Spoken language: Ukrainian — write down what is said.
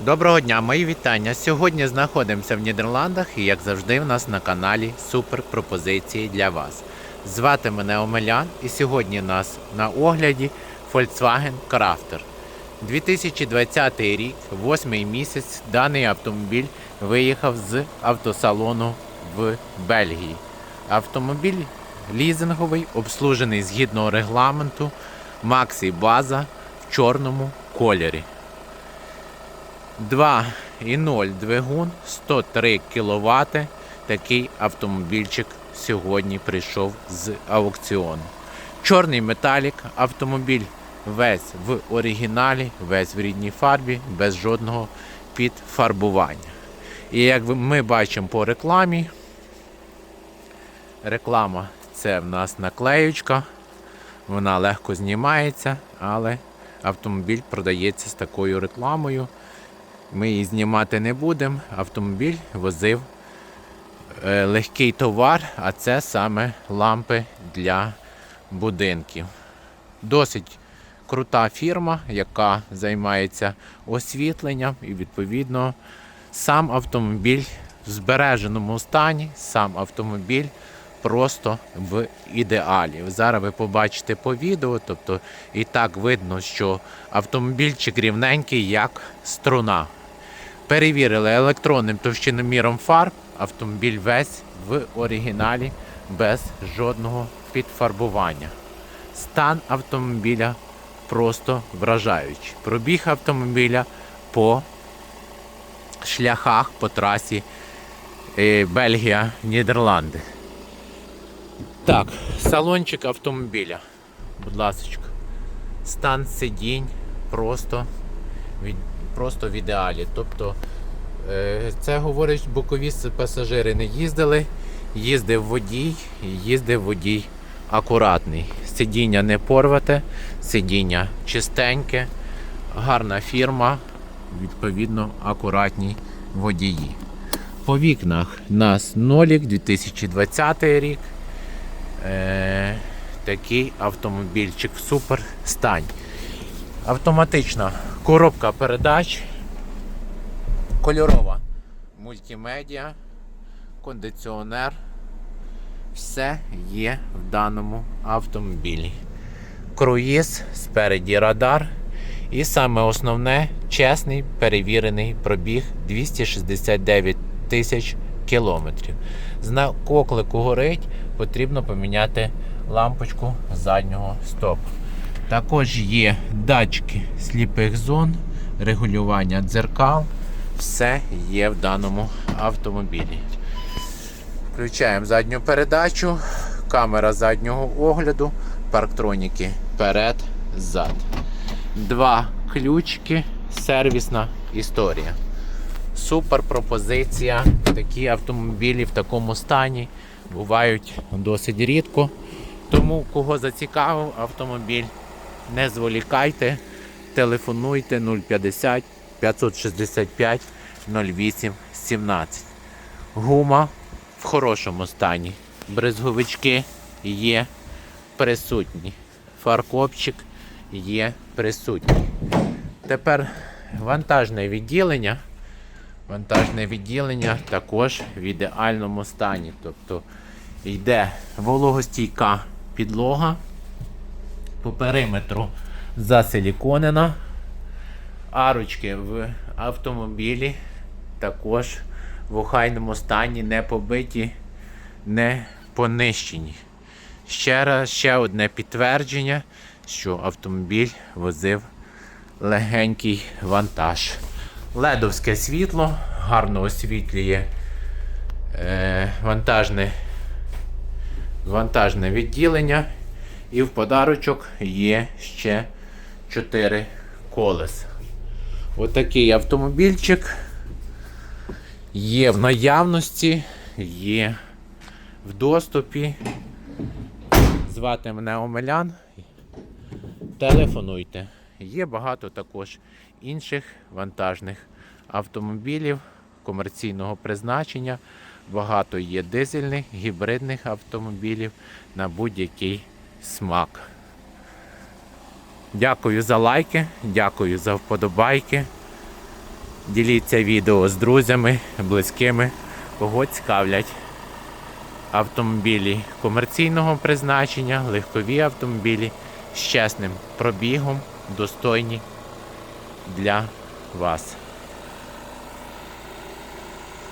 Доброго дня, мої вітання. Сьогодні знаходимося в Нідерландах і, як завжди, в нас на каналі супер пропозиції для вас. Звати мене Омелян, і сьогодні у нас на огляді Volkswagen Crafter. 2020 рік, восьмий місяць, даний автомобіль виїхав з автосалону в Бельгії. Автомобіль лізинговий, обслужений згідно регламенту Maxi База в чорному кольорі. 2,0 двигун, 103 кВт. Такий автомобільчик сьогодні прийшов з аукціону. Чорний металік, автомобіль весь в оригіналі, весь в рідній фарбі, без жодного підфарбування. І як ми бачимо по рекламі, реклама це в нас наклеючка, вона легко знімається, але автомобіль продається з такою рекламою. Ми її знімати не будемо. Автомобіль возив е, легкий товар, а це саме лампи для будинків. Досить крута фірма, яка займається освітленням, і відповідно сам автомобіль в збереженому стані, сам автомобіль просто в ідеалі. Зараз ви побачите по відео, тобто і так видно, що автомобільчик рівненький, як струна. Перевірили електронним товщиноміром фарб. Автомобіль весь в оригіналі без жодного підфарбування. Стан автомобіля просто вражаючий. Пробіг автомобіля по шляхах по трасі е, Бельгія, Нідерланди. Так, салончик автомобіля. Будь ласка. Стан сидінь просто від, просто в ідеалі. Тобто е, це говорить, бокові пасажири не їздили, їздив водій, їздив водій акуратний. Сидіння не порвате, сидіння чистеньке, гарна фірма, відповідно, акуратні водії. По вікнах нас нолік 2020 рік. Е, такий автомобільчик в супер стані. Автоматична коробка передач, кольорова мультимедіа, кондиціонер. Все є в даному автомобілі. Круїз, спереді радар. І саме основне чесний перевірений пробіг 269 тисяч кілометрів. Знак оклику горить, потрібно поміняти лампочку заднього стопу. Також є датчики сліпих зон, регулювання дзеркал. Все є в даному автомобілі. Включаємо задню передачу, камера заднього огляду, парктроніки перед, зад. Два ключики, сервісна історія. Супер пропозиція. Такі автомобілі в такому стані бувають досить рідко. Тому, кого зацікавив автомобіль, не зволікайте, телефонуйте 050 565 08 17. Гума в хорошому стані. Брезговички є присутні. Фаркопчик є присутній. Тепер вантажне відділення. Вантажне відділення також в ідеальному стані. Тобто йде вологостійка підлога по периметру засиліконена. Арочки в автомобілі також в охайному стані, не побиті, не понищені. Ще раз ще одне підтвердження, що автомобіль возив легенький вантаж. Ледовське світло гарно освітлює е, вантажне, вантажне відділення. І в подарочок є ще 4 колеса. Отакий автомобільчик є в наявності, є в доступі. Звати мене Омелян. Телефонуйте. Є багато також інших вантажних автомобілів комерційного призначення. Багато є дизельних, гібридних автомобілів на будь-який смак. Дякую за лайки, дякую за вподобайки. Діліться відео з друзями, близькими, кого цікавлять автомобілі комерційного призначення, легкові автомобілі з чесним пробігом, достойні для вас.